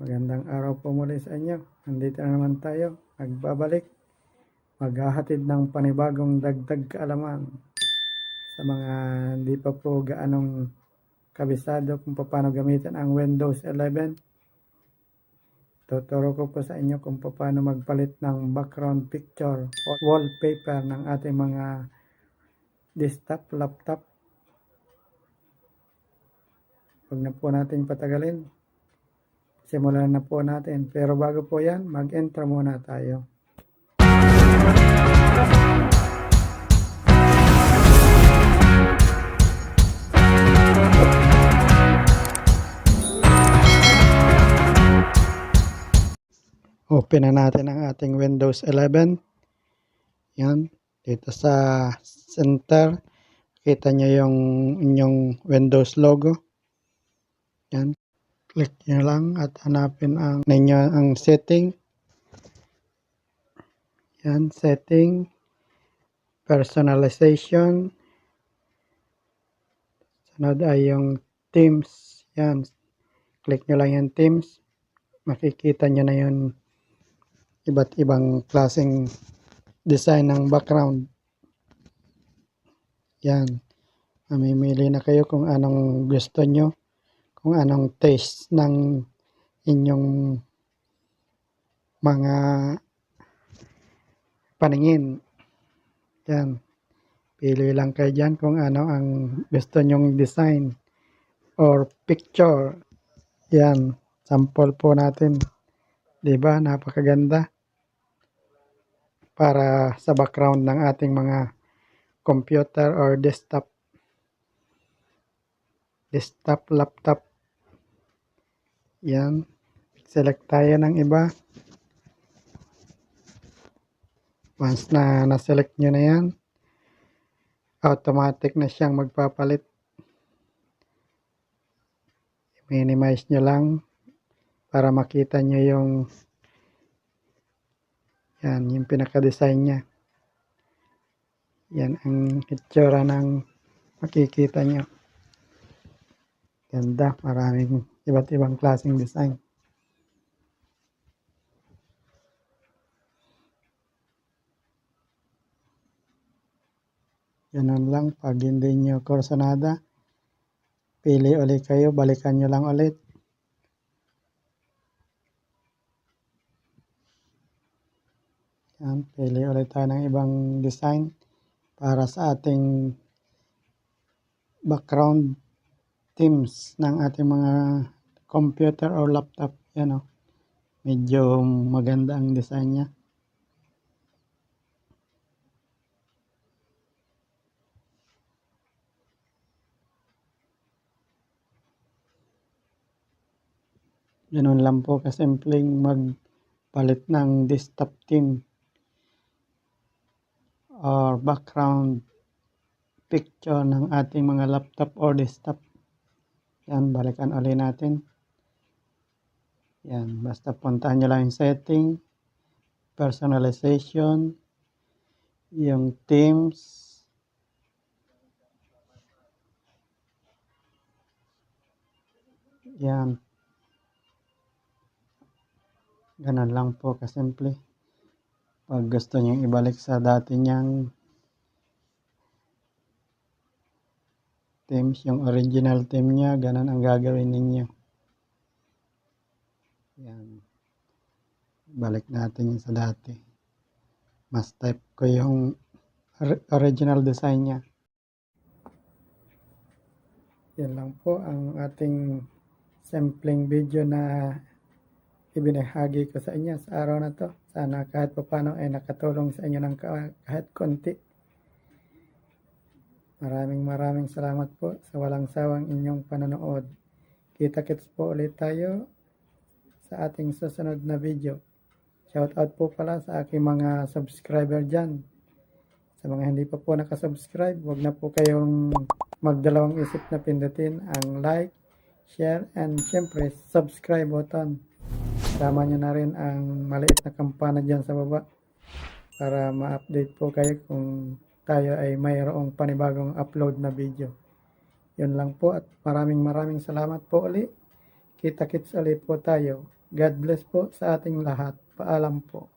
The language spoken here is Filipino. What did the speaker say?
Magandang araw po muli sa inyo. Nandito na naman tayo. Magbabalik. Maghahatid ng panibagong dagdag kaalaman sa mga hindi pa po gaanong kabisado kung paano gamitin ang Windows 11. Tuturo ko po sa inyo kung paano magpalit ng background picture o wallpaper ng ating mga desktop, laptop. Huwag na po nating patagalin. Simulan na po natin. Pero bago po yan, mag-intro muna tayo. Open na natin ang ating Windows 11. Yan. Dito sa center, kita nyo yung inyong Windows logo. Yan. Click nyo lang at hanapin ang ninyo ang setting. Yan, setting. Personalization. Sunod ay yung Teams. Yan. Click nyo lang yung Teams. Makikita nyo na yung iba't ibang klaseng design ng background. Yan. Mamimili na kayo kung anong gusto nyo kung anong taste ng inyong mga paningin. Yan. Pili lang kayo dyan kung ano ang gusto nyong design or picture. Yan. Sample po natin. 'Di ba Napakaganda. Para sa background ng ating mga computer or desktop desktop, laptop. Yan. Select tayo ng iba. Once na na-select nyo na yan, automatic na siyang magpapalit. Minimize nyo lang para makita nyo yung yan, yung pinaka-design niya. Yan ang itsura ng makikita nyo. Ganda, maraming iba't ibang klaseng design. Ganun lang, pag hindi nyo kursunada, pili ulit kayo, balikan nyo lang ulit. Yan, pili ulit tayo ng ibang design para sa ating background themes ng ating mga computer or laptop. Yan o. Medyo maganda ang design niya. Ganun lang po kasimpleng magpalit ng desktop theme or background picture ng ating mga laptop or desktop. Yan, balikan ulit natin. Yan, basta puntahan nyo lang yung setting, personalization, yung themes, yan. Ganun lang po kasimple. Pag gusto nyo ibalik sa dati niyang themes, yung original theme niya, ganun ang gagawin ninyo. Yan. Balik natin yung sa dati. Mas type ko yung or- original design niya. Yan lang po ang ating sampling video na ibinahagi ko sa inyo sa araw na to. Sana kahit pa paano ay nakatulong sa inyo ng ka- kahit konti. Maraming maraming salamat po sa walang sawang inyong panonood. Kita-kits po ulit tayo sa ating susunod na video. Shout out po pala sa aking mga subscriber dyan. Sa mga hindi pa po nakasubscribe, huwag na po kayong magdalawang isip na pindutin ang like, share, and syempre subscribe button. Tama nyo na rin ang maliit na kampana dyan sa baba para ma-update po kayo kung tayo ay mayroong panibagong upload na video. Yun lang po at maraming maraming salamat po ulit. Kita-kits ulit po tayo. God bless po sa ating lahat. Paalam po.